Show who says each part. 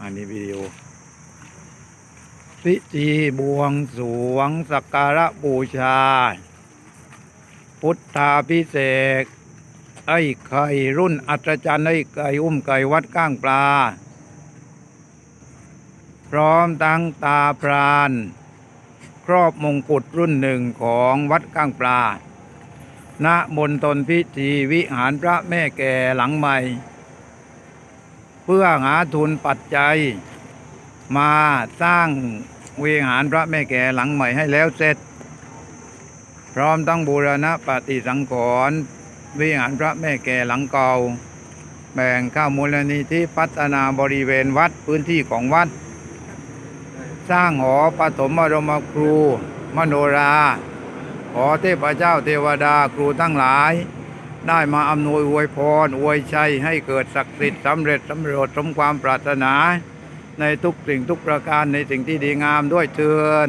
Speaker 1: อันนี้วิดีโอพิธีบวงสวงสักการะบูชา พุทธาพิเศษ ไอ้ไข่รุ่นอัศจรรย์ไอ้ไก่อุ้มไก่วัดก้างปลา พร้อมตั้งตาพราน ครอบมงกุฎรุ่นหนึ่งของวัดก้างปลาณมณฑลพิธีวิหารพระแม่แก่หลังใหม่ พื่อหาทุนปัจจัย มาสร้างวิหารพระแม่แก่หลังใหม่ให้แล้วเสร็จ พร้อมทั้งบูรณะปฏิสังขรณ์วิหารพระแม่แก่หลังเก่า แบ่งข้ามูลนิธิพัฒนาบริเวณวัดพื้นที่ของวัด สร้างหอปฐมบรมครู มโนรา ขอเทพเจ้าเทวดาครูทั้งหลาย ได้มาอำนวยอวยพรอวยชัยให้เกิดศักดิ์สิทธิ์สำเร็จสำเร็จสมความปรารถนา ในทุกสิ่งทุกประการในสิ่งที่ดีงามด้วยเชิญ